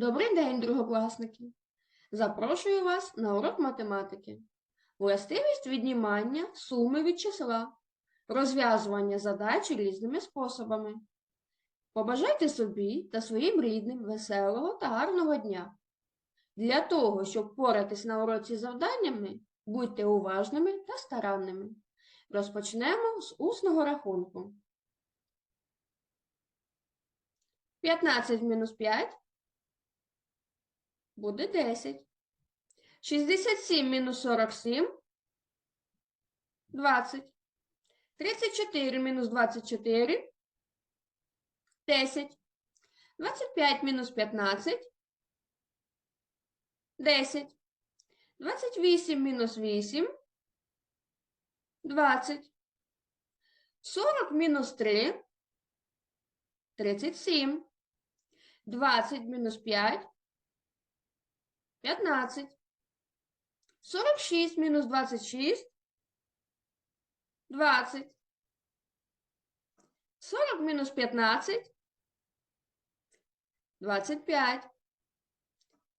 Добрий день, другокласники! Запрошую вас на урок математики. Властивість віднімання суми від числа, розв'язування задач різними способами. Побажайте собі та своїм рідним веселого та гарного дня. Для того, щоб впоратись на уроці завданнями, будьте уважними та старанними. Розпочнемо з усного рахунку. 15 мінус 5 буде 10. 67 мінус 47 – 20. 34 мінус 24 – 10. 25 мінус 15 – 10. 28 мінус 8 – 20. 40 мінус 3 – 37. 20 мінус 5 – 15. 46 мінус 26 – 20. 40 мінус 15 – 25.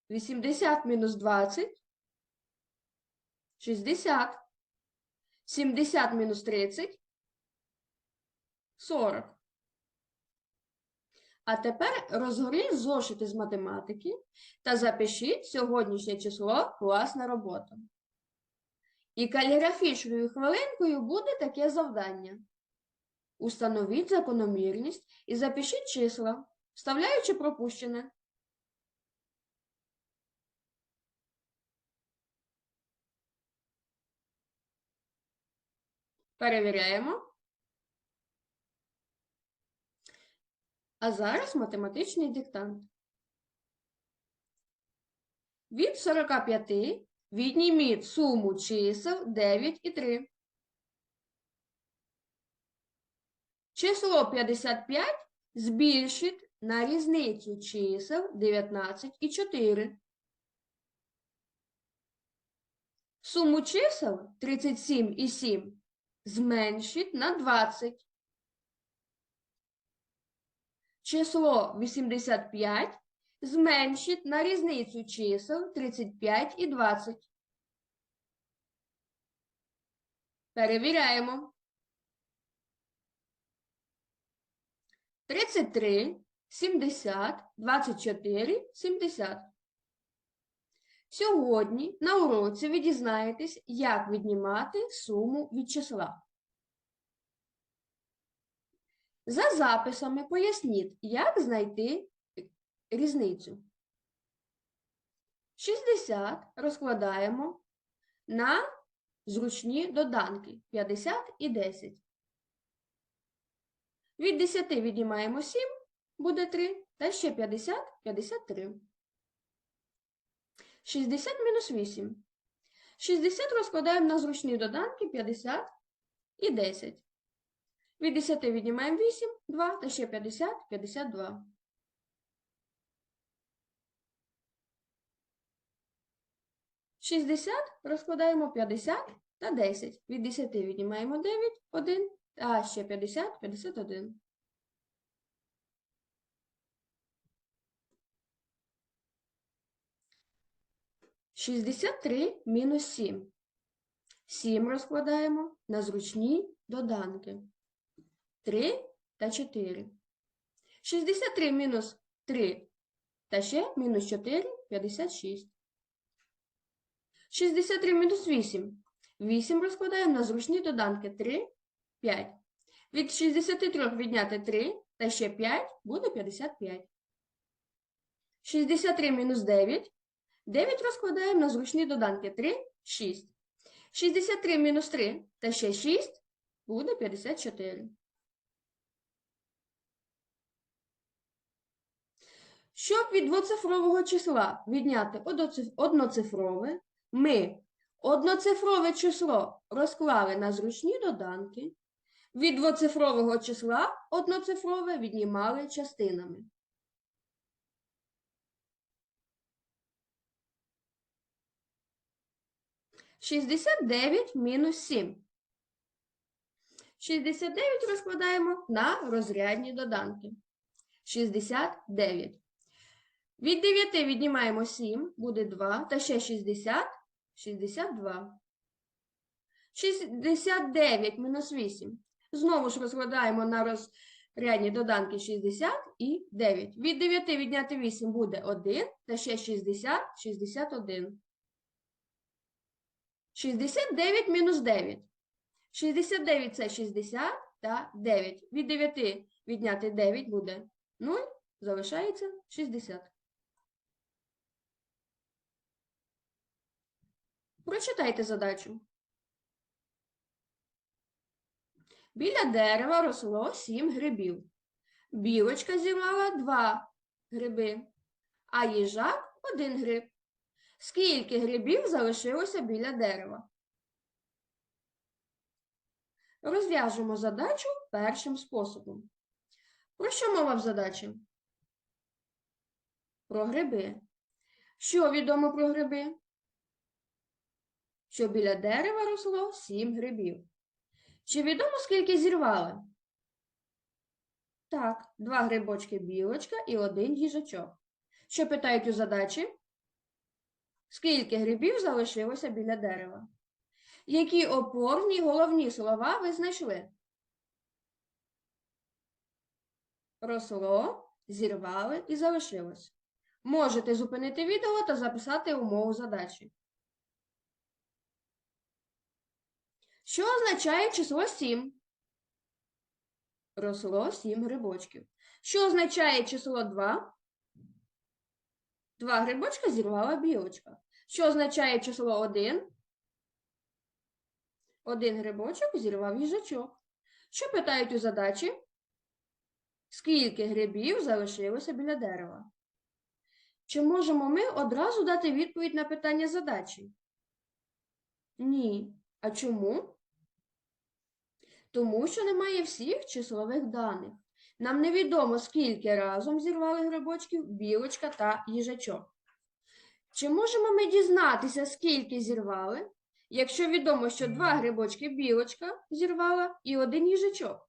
80 мінус 20 – 60. 70 мінус 30 – 40. А тепер розгорніть зошити з математики та запишіть сьогоднішнє число класна робота. І каліграфічною хвилинкою буде таке завдання. Установіть закономірність і запишіть числа, вставляючи пропущене. Перевіряємо. А зараз математичний диктант. Від 45 відніміть суму чисел 9 і 3. Число 55 збільшить на різницю чисел 19 і 4. Суму чисел 37 і 7 зменшить на 20. Число 85 зменшить на різницю чисел 35 і 20. Перевіряємо. 33, 70, 24, 70. Сьогодні на уроці ви дізнаєтесь, як віднімати суму від числа. За записами поясніть, як знайти різницю. 60 розкладаємо на зручні доданки 50 і 10. Від 10 віднімаємо 7, буде 3, та ще 50 – 53. 60 мінус 8. 60 розкладаємо на зручні доданки 50 і 10. Від 10 віднімаємо 8, 2, та ще 50, 52. Шістдесят розкладаємо 50 та 10. Від 10 віднімаємо 9, 1, а ще 50, 51. Шістдесят три мінус 7. 7 розкладаємо на зручні доданки. 3 та 4. 63 мінус 3 та ще мінус 4 – 56. 63 мінус 8. 8 розкладаємо на зручні доданки 3, 5. Від 63 відняти 3 та ще 5 буде 55. 63 мінус 9. 9 розкладаємо на зручні доданки 3, 6. 63 мінус 3 та ще 6 буде 54. Щоб від двоцифрового числа відняти одноцифрове, ми одноцифрове число розклали на зручні доданки, від двоцифрового числа одноцифрове віднімали частинами. Шістдесят дев'ять мінус сім. 69 розкладаємо на розрядні доданки. 69. Від 9 віднімаємо 7, буде 2, та ще 60, 62. 69 мінус 8. Знову ж розкладаємо на розрядні доданки 60 і 9. Від 9 відняти 8 буде 1, та ще 60, 61. 69 мінус 9. 69 – це 60 та 9. Від 9 відняти 9 буде 0, залишається 60. Прочитайте задачу. Біля дерева росло 7 грибів. Білочка зірвала 2 гриби, а їжак – 1 гриб. Скільки грибів залишилося біля дерева? Розв'яжемо задачу першим способом. Про що мова в задачі? Про гриби. Що відомо про гриби? Що біля дерева росло сім грибів. Чи відомо, скільки зірвали? Так, два грибочки білочка і один їжачок. Що питають у задачі? Скільки грибів залишилося біля дерева? Які опорні головні слова ви знайшли? Росло, зірвали і залишилось. Можете зупинити відео та записати умову задачі. Що означає число 7? Росло 7 грибочків. Що означає число 2? Два грибочка зірвала білочка. Що означає число 1? Один грибочок зірвав їжачок. Що питають у задачі? Скільки грибів залишилося біля дерева? Чи можемо ми одразу дати відповідь на питання задачі? Ні. А чому? Тому що немає всіх числових даних. Нам невідомо, скільки разом зірвали грибочків білочка та їжачок. Чи можемо ми дізнатися, скільки зірвали, якщо відомо, що два грибочки білочка зірвала і один їжачок?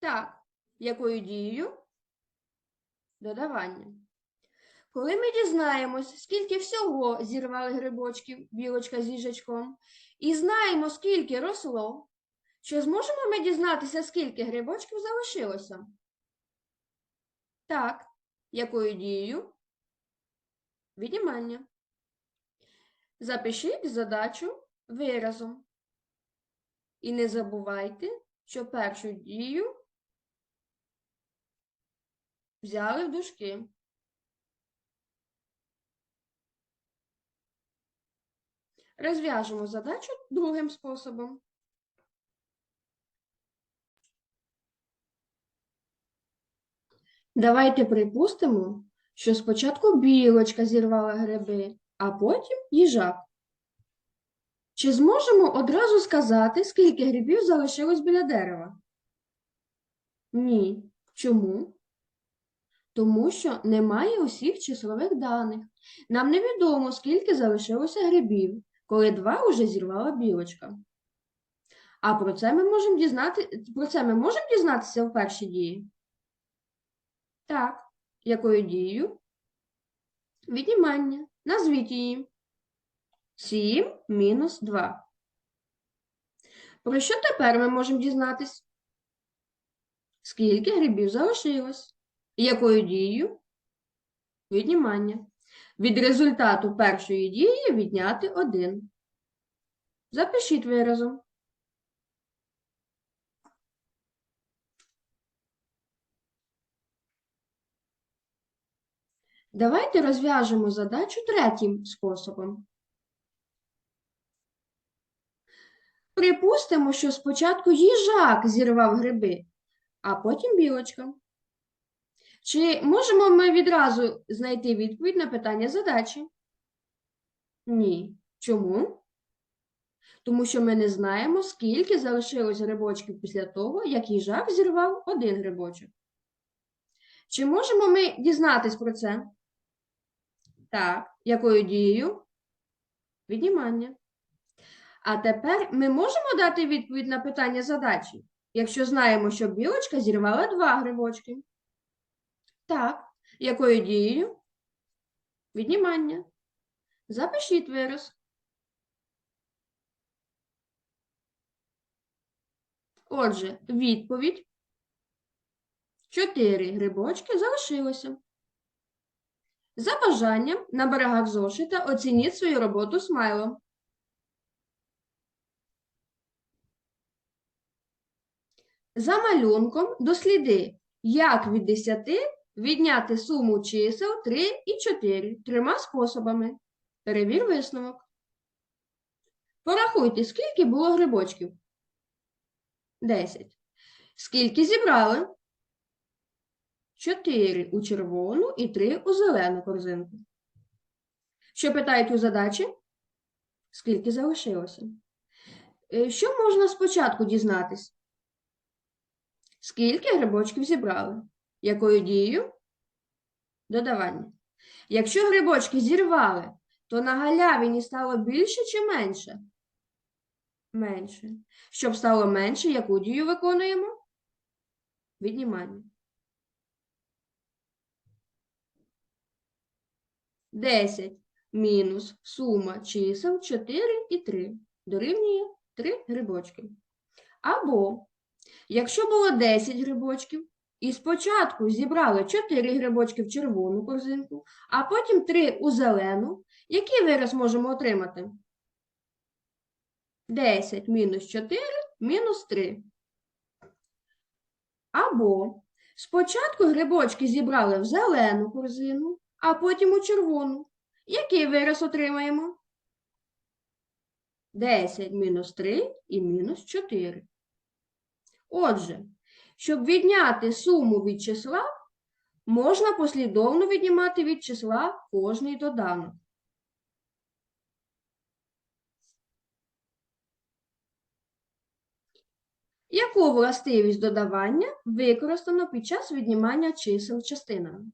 Так, якою дією? Додавання. Коли ми дізнаємось, скільки всього зірвали грибочків білочка з їжачком, і знаємо, скільки росло, чи зможемо ми дізнатися, скільки грибочків залишилося? Так, якою дією? Віднімання. Запишіть задачу виразом. І не забувайте, що першу дію взяли в дужки. Розв'яжемо задачу другим способом. Давайте припустимо, що спочатку білочка зірвала гриби, а потім їжак. Чи зможемо одразу сказати, скільки грибів залишилось біля дерева? Ні. Чому? Тому що немає усіх числових даних. Нам невідомо, скільки залишилося грибів, коли два уже зірвала білочка. А про це ми можемо дізнати... про це ми можемо дізнатися в першій дії? Так. Якою дією? Віднімання. Назвіть її. 7 мінус 2. Про що тепер ми можемо дізнатись? Скільки грибів залишилось? Якою дією? Віднімання. Від результату першої дії відняти 1. Запишіть виразом. Давайте розв'яжемо задачу третім способом. Припустимо, що спочатку їжак зірвав гриби, а потім білочка. Чи можемо ми відразу знайти відповідь на питання задачі? Ні. Чому? Тому що ми не знаємо, скільки залишилось грибочків після того, як їжак зірвав один грибочок. Чи можемо ми дізнатись про це? Так, якою дією? Віднімання. А тепер ми можемо дати відповідь на питання задачі, якщо знаємо, що білочка зірвала два грибочки. Так, Якою дією? Віднімання. Запишіть вираз. Отже, відповідь. Чотири грибочки залишилося. За бажанням на берегах зошита оцініть свою роботу смайлом. За малюнком досліди, як від 10 відняти суму чисел 3 і 4 трьома способами. Перевір висновок. Порахуйте, скільки було грибочків. 10. Скільки зібрали? 4 у червону і 3 у зелену корзинку. Що питають у задачі? Скільки залишилося? Е, Що можна спочатку дізнатись? Скільки грибочків зібрали? Якою дією? Додавання. Якщо грибочки зірвали, то на галявині стало більше чи менше? Менше. Щоб стало менше, яку дію виконуємо? Віднімання. 10 мінус сума чисел 4 і 3 дорівнює 3 грибочки. Або, якщо було 10 грибочків, і спочатку зібрали 4 грибочки в червону корзинку, а потім 3 у зелену, який вираз можемо отримати? 10 мінус 4 мінус 3. Або спочатку грибочки зібрали в зелену корзину, а потім у червону. Який вираз отримаємо? 10 мінус 3 і мінус 4. Отже, щоб відняти суму від числа, можна послідовно віднімати від числа кожний доданок. Яку властивість додавання використано під час віднімання чисел частинами?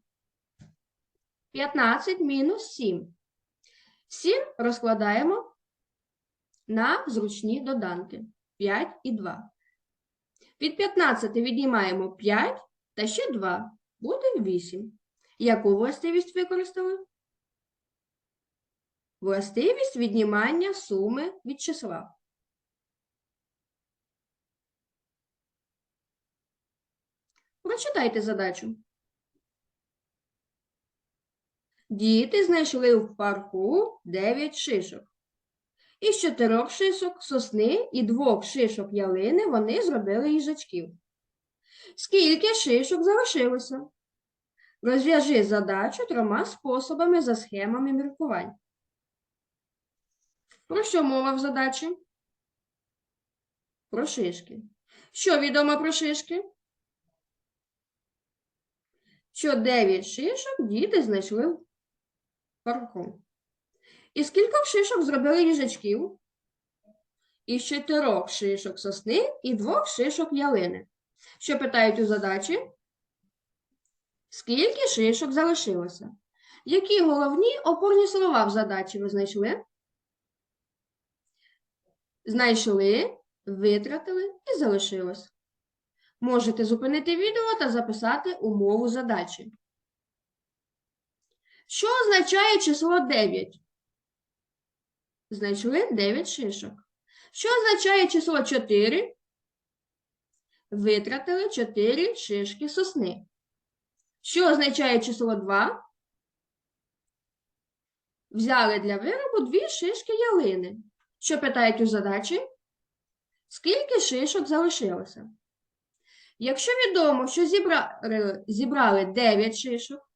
15 мінус 7. 7 розкладаємо на зручні доданки 5 і 2. Від 15 віднімаємо 5 та ще 2. Буде 8. Яку властивість використали? Властивість віднімання суми від числа. Прочитайте задачу. Діти знайшли в парку 9 шишок. Із чотирьох шишок сосни і двох шишок ялини вони зробили їжачків. Скільки шишок залишилося? Розв'яжи задачу трьома способами за схемами міркувань. Про що мова в задачі? Про шишки. Що відомо про шишки? Що 9 шишок діти знайшли в парку. Із кількох шишок зробили їжачків? Із чотирьох шишок сосни і двох шишок ялини. Що питають у задачі? Скільки шишок залишилося? Які головні опорні слова в задачі ви знайшли? Знайшли, витратили і залишилось. Можете зупинити відео та записати умову задачі. Що означає число 9? Знайшли 9 шишок. Що означає число 4? Витратили 4 шишки сосни. Що означає число 2? Взяли для виробу 2 шишки ялини. Що питають у задачі? Скільки шишок залишилося? Якщо відомо, що зібрали, зібрали 9 шишок,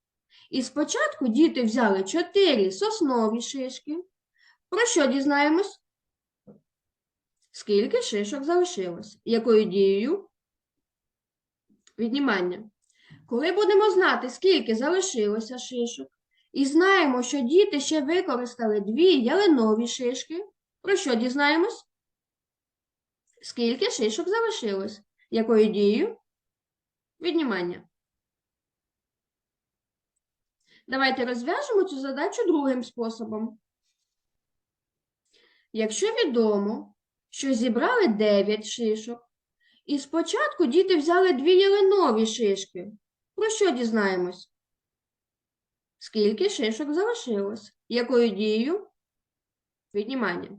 і спочатку діти взяли 4 соснові шишки, про що дізнаємось? Скільки шишок залишилось? Якою дією? Віднімання. Коли будемо знати, скільки залишилося шишок, і знаємо, що діти ще використали дві ялинові шишки, про що дізнаємось? Скільки шишок залишилось? Якою дією? Віднімання. Давайте розв'яжемо цю задачу другим способом. Якщо відомо, що зібрали 9 шишок, і спочатку діти взяли дві ялинові шишки, про що дізнаємось? Скільки шишок залишилось? Якою дією? Віднімання.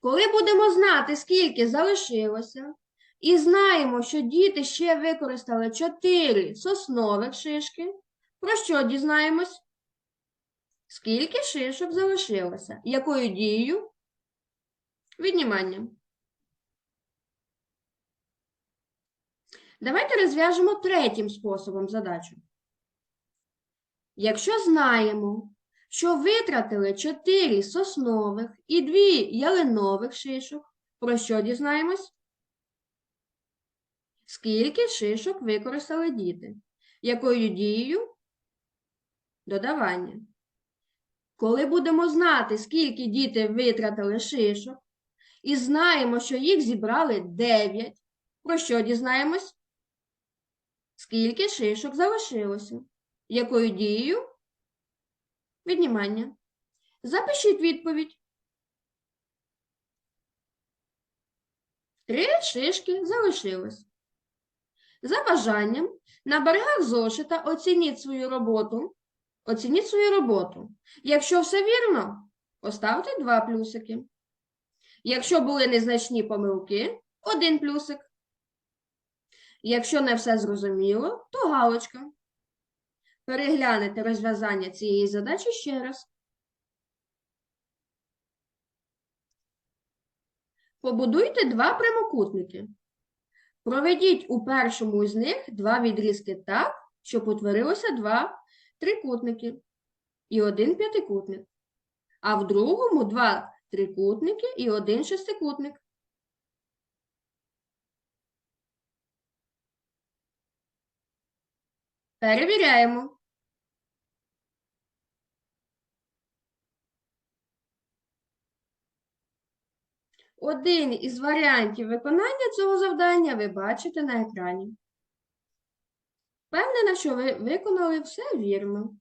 Коли будемо знати, скільки залишилося, і знаємо, що діти ще використали 4 соснових шишки, про що дізнаємось? Скільки шишок залишилося? Якою дією? Віднімання. Давайте розв'яжемо третім способом задачу. Якщо знаємо, що витратили 4 соснових і 2 ялинових шишок, про що дізнаємось? Скільки шишок використали діти? Якою дією? Додавання. Коли будемо знати, скільки діти витратили шишок, і знаємо, що їх зібрали 9, про що дізнаємось? Скільки шишок залишилося? Якою дією? Віднімання. Запишіть відповідь. Три шишки залишилось. За бажанням на берегах зошита оцініть свою роботу. Оцініть свою роботу. Якщо все вірно, поставте два плюсики. Якщо були незначні помилки, один плюсик. Якщо не все зрозуміло, то галочка. Переглянете розв'язання цієї задачі ще раз. Побудуйте два прямокутники. Проведіть у першому з них два відрізки так, щоб утворилося два трикутники і один п'ятикутник, а в другому два трикутники і один шестикутник. Перевіряємо. Один із варіантів виконання цього завдання ви бачите на екрані. Впевнена, що ви виконали все вірно.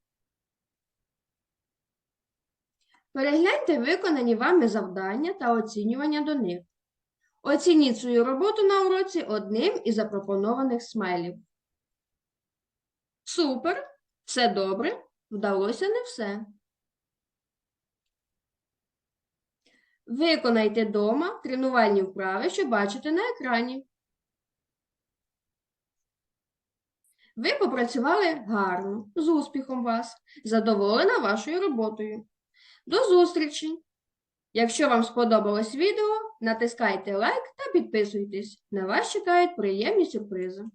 Перегляньте виконані вами завдання та оцінювання до них. Оцініть свою роботу на уроці одним із запропонованих смайлів. Супер! Все добре, вдалося не все. Виконайте дома тренувальні вправи, що бачите на екрані. Ви попрацювали гарно, з успіхом вас, задоволена вашою роботою. До зустрічі! Якщо вам сподобалось відео, натискайте лайк та підписуйтесь. На вас чекають приємні сюрпризи.